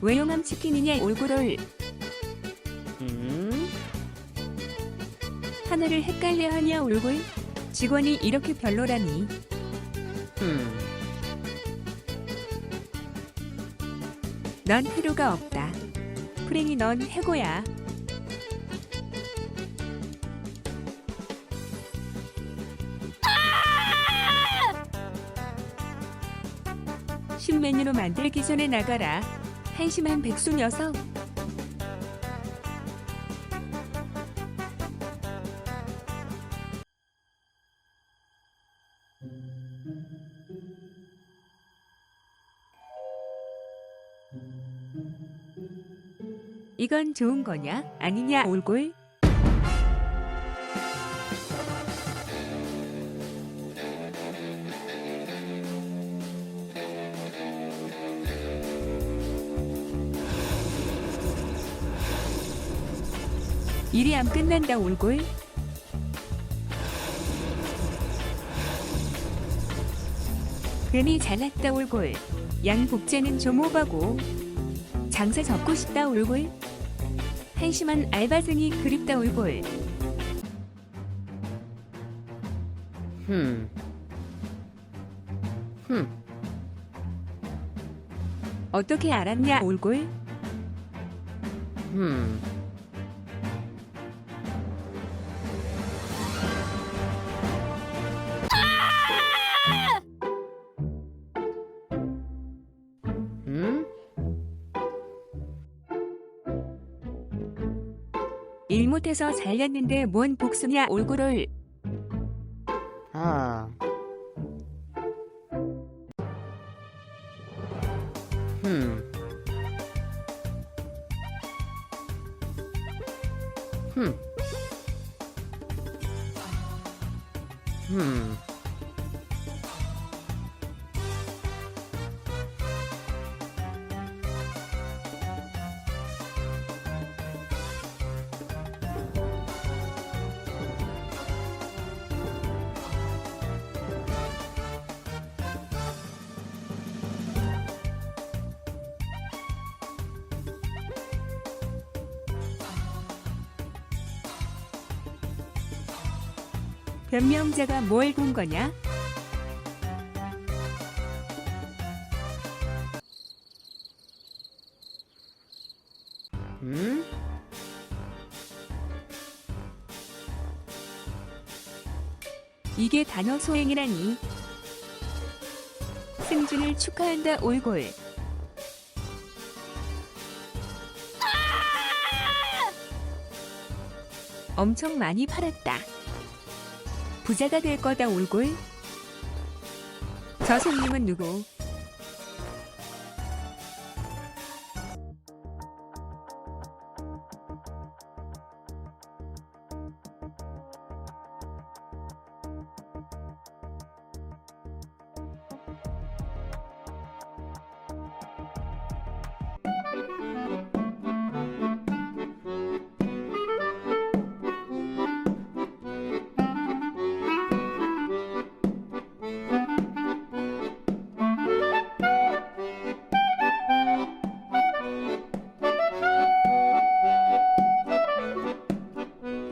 외용함 치킨이냐 올고를 음? 하나를 헷갈려하냐 올골 직원이 이렇게 별로라니 음. 넌 필요가 없다. 프랭이 넌 해고야. 신메뉴로 만들기 전에 나가라. 한심한 백수 녀석. 이건 좋은 거냐? 아니냐, 올골? 일이 안 끝난다, 올골. 괜히 잘났다, 올골. 양 복제는 좀 오바고. 장사 접고 싶다, 올골. 한심한 알바생이 그립다 올골 흠. 흠. 어떻게 알았냐 올골 흠. 일 못해서 잘렸는데 뭔 복수냐 올골을 아. 흠. 흠. 흠. 변명자가 뭘 본 거냐? 음? 이게 단어 소행이라니. 승준을 축하한다 올골. 엄청 많이 팔았다 부자가 될 거다 올골. 저 손님은 누구